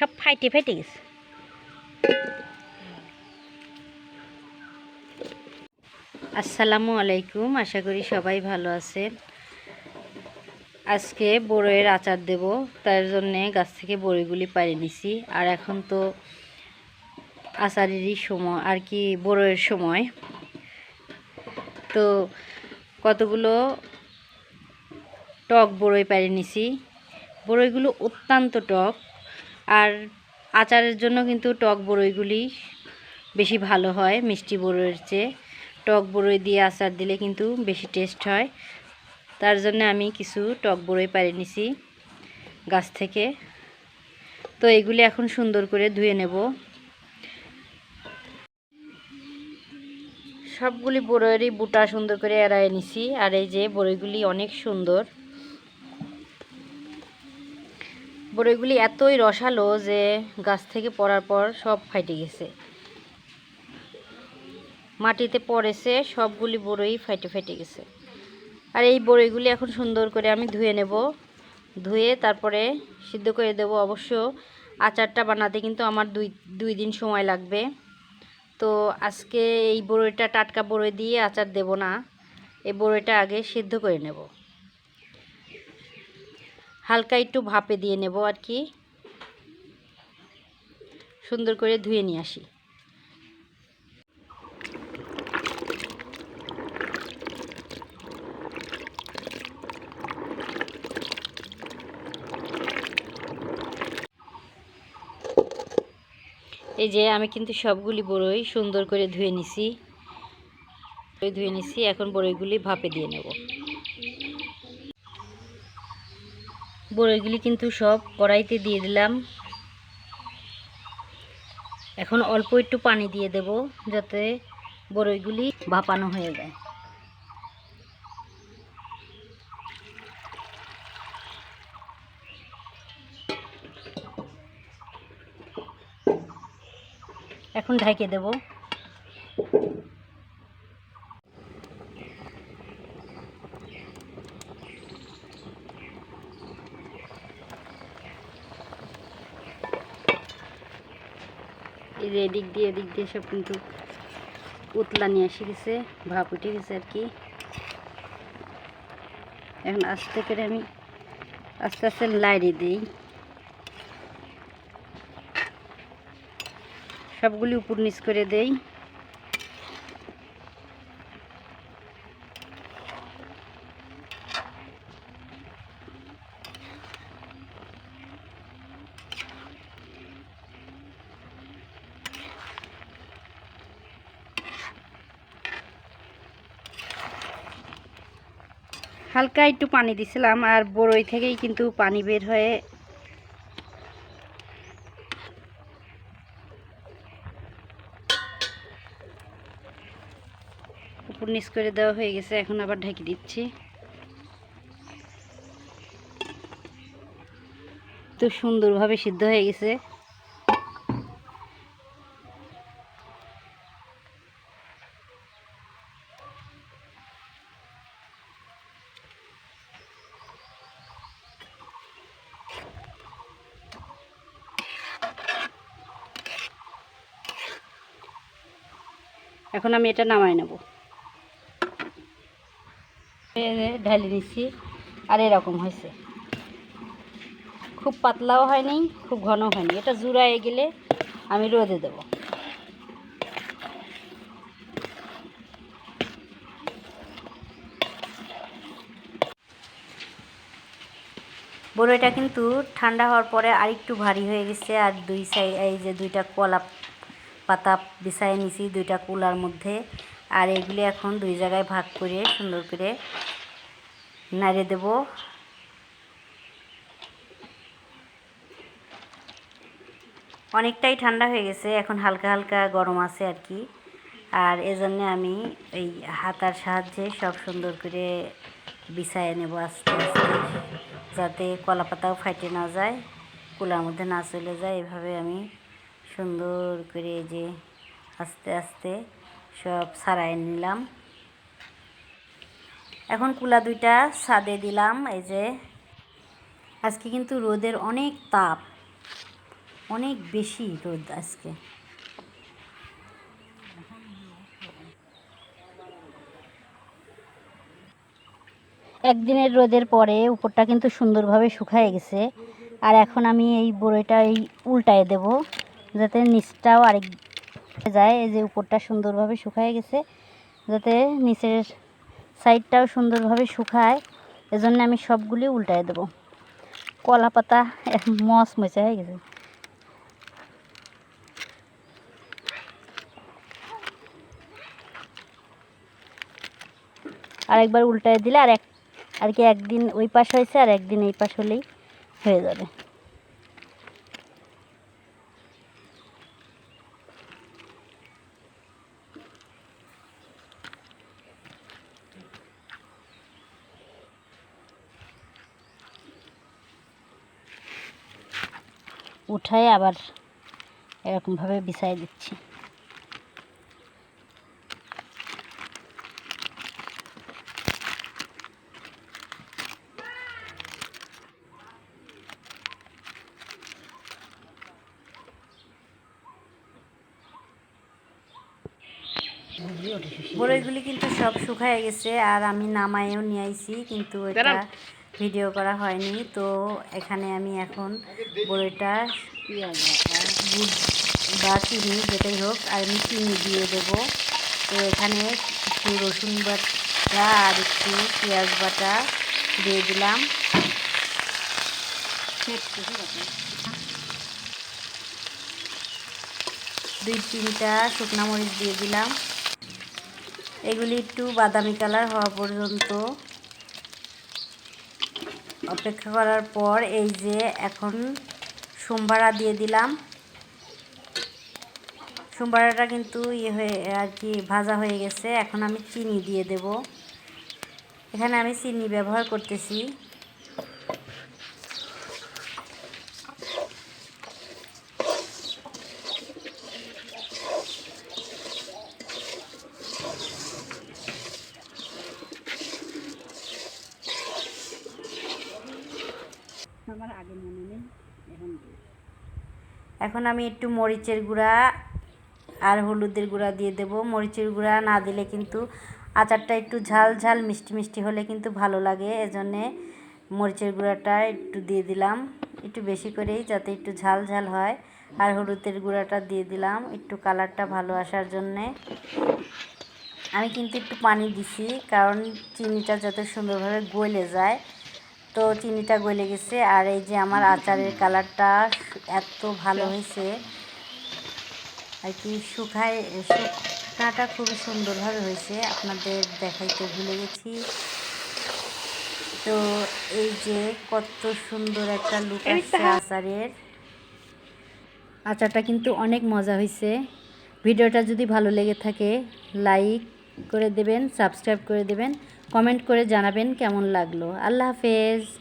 সব ফাইটে ফেটে গেছে। আসসালামু আলাইকুম, আশা করি সবাই ভালো আছেন। আজকে বড়ইয়ের আচার দেব, তার জন্যে গাছ থেকে বড়ইগুলি পাড়ে নিছি। আর এখন তো আচারেরই সময়, আর কি বড়ইয়ের সময়। তো কতগুলো টক বড়ই পাড়ে নিছি। বড়ইগুলো অত্যন্ত টক আর আচারের জন্য কিন্তু টক বড়ইগুলি বেশি ভালো হয়, মিষ্টি বড়ইয়ের চেয়ে। টক বড়ই দিয়ে আচার দিলে কিন্তু বেশি টেস্ট হয়। তার জন্য আমি কিছু টক বড়ই পাড়ে নিছি গাছ থেকে। তো এগুলি এখন সুন্দর করে ধুয়ে নেব। সবগুলি বড়ইয়েরই বুটা সুন্দর করে এড়ায় নিছি। আর এই যে বড়ইগুলি অনেক সুন্দর। বড়ইগুলি এতই রসালো যে গাছ থেকে পড়ার পর সব ফাইটে গেছে। মাটিতে পড়েছে, সবগুলি বড়ই ফাইটে ফেটে গেছে। আর এই বড়ইগুলি এখন সুন্দর করে আমি ধুয়ে নেব। ধুয়ে তারপরে সিদ্ধ করে দেব। অবশ্য আচারটা বানাতে কিন্তু আমার দুই দুই দিন সময় লাগবে। তো আজকে এই বড়ইটা টাটকা বড়ই দিয়ে আচার দেব না। এই বড়ইটা আগে সিদ্ধ করে নেব। হালকা একটু ভাপে দিয়ে নেব আর কি। সুন্দর করে ধুয়ে নিয়ে আসি। এই যে আমি কিন্তু সবগুলি বড়ই সুন্দর করে ধুয়ে নিছি। ধুয়ে নিছি, এখন বড়ইগুলি ভাপে দিয়ে নেব। বড়ইগুলি কিন্তু সব কড়াইতে দিয়ে দিলাম। এখন অল্প একটু পানি দিয়ে দেব যাতে বড়ইগুলি ভাপানো হয়ে যায়। এখন ঢেকে দেব। এদিক দিয়ে এদিক দিয়ে সব কিন্তু উতলা নিয়ে এসে গেছে, ভাপ উঠে গেছে আর কি। এখন আস্তে করে আমি আস্তে আস্তে লাইড়ে দিই। সবগুলি উপর নিচ করে দেই। হালকা একটু পানি দিছিলাম আর বড়ই থেকেই কিন্তু পানি বের হয়ে উপর নিচ করে দেওয়া হয়ে গেছে, এখন আবার ঢেকে দিচ্ছি। তো সুন্দরভাবে সিদ্ধ হয়ে গেছে। এখন আমি এটা নামাই নেব। ঢালি নিচ্ছি আর এরকম হয়েছে। খুব পাতলাও হয়নি, খুব ঘন হয়নি। এটা জুড়ায় গেলে আমি রোদে দেব। বড়ইটা কিন্তু ঠান্ডা হওয়ার পরে আরেকটু ভারী হয়ে গেছে, আর দুই সাইড এই যে দুইটা কলা পাতা বিছাই নিছি দুইটা কুলার মধ্যে। আর এগুলি এখন দুই জায়গায় ভাগ করে সুন্দর করে নাড়ে দেব। অনেকটাই ঠান্ডা হয়ে গেছে, এখন হালকা হালকা গরম আছে আর কি। আর এজন্য আমি এই হাতার সাহায্যে সব সুন্দর করে বিছায় নেব আস্তে আস্তে, যাতে কলা পাতাও ফাটে না যায়, কুলার মধ্যে না চলে যায়, এভাবে আমি সুন্দর করে যে আস্তে আস্তে সব সারাই নিলাম। এখন কুলা দুইটা সাদে দিলাম, এই যে। আজকে কিন্তু রোদের অনেক তাপ, অনেক বেশি রোদ আজকে। একদিনের রোদের পরে উপরটা কিন্তু সুন্দরভাবে শুকায় গেছে। আর এখন আমি এই বড়ইটা এই উল্টায় দেব। যাতে নিচটাও আরেক যায়, এই যে উপরটা সুন্দরভাবে শুকায় গেছে, যাতে নিচের সাইডটাও সুন্দরভাবে শুকায়, এজন্য আমি সবগুলি উল্টায় দেব। কলা পাতা মস মচা হয়ে গেছে। আরেকবার উল্টায় দিলে আর এক, আর কি একদিন ওই পাশ হয়েছে আর একদিন এই পাশ হলেই হয়ে যাবে। উঠায় আবার এরকমভাবে বিছাই দিচ্ছি। বড়ইগুলি কিন্তু সব শুকায় গেছে আর আমি নামায়েও নিয়ে আইছি কিন্তু এটা ভিডিও করা হয়নি। তো এখানে আমি এখন বড়ইটা গুড় বা চিনি, যেটাই হোক, আর আমি চিনি দিয়ে দেবো। তো এখানে একটু রসুন বাটা আর একটু পেঁয়াজ বাটা দিয়ে দিলাম। দুই তিনটা শুকনা মরিচ দিয়ে দিলাম। এগুলি একটু বাদামি কালার হওয়া পর্যন্ত অপেক্ষা করার পর এই যে এখন সোমবারা দিয়ে দিলাম। সোমবারাটা কিন্তু ইয়ে হয়ে আর কি ভাজা হয়ে গেছে। এখন আমি চিনি দিয়ে দেব। এখানে আমি চিনি ব্যবহার করতেছি। আমার আগে মনে নেই, এখন এখন আমি একটু মরিচের গুঁড়া আর হলুদের গুঁড়া দিয়ে দেব। মরিচের গুঁড়া না দিলে কিন্তু আচারটা একটু ঝাল ঝাল, মিষ্টি মিষ্টি হলে কিন্তু ভালো লাগে। এজন্যে মরিচের গুঁড়াটা একটু দিয়ে দিলাম। একটু বেশি করেই যাতে একটু ঝাল ঝাল হয়। আর হলুদের গুঁড়াটা দিয়ে দিলাম একটু কালারটা ভালো আসার জন্যে। আমি কিন্তু একটু পানি দিছি, কারণ চিনিটা যাতে সুন্দরভাবে গলে যায় তো চিনিটা গলে গেছে আর এই যে আমার আচারের কালারটা এত ভালো হয়েছে। আর কি শুকায় শুকনাটা খুবই সুন্দরভাবে হয়েছে আপনাদের দেখাইতে ভুলে গেছি। তো এই যে কত সুন্দর একটা লুক আসছে আচারের। আচারটা কিন্তু অনেক মজা হয়েছে। ভিডিওটা যদি ভালো লেগে থাকে লাইক করে দেবেন সাবস্ক্রাইব করে দেবেন। কমেন্ট করে জানাবেন কেমন লাগল। আল্লাহ হাফেজ।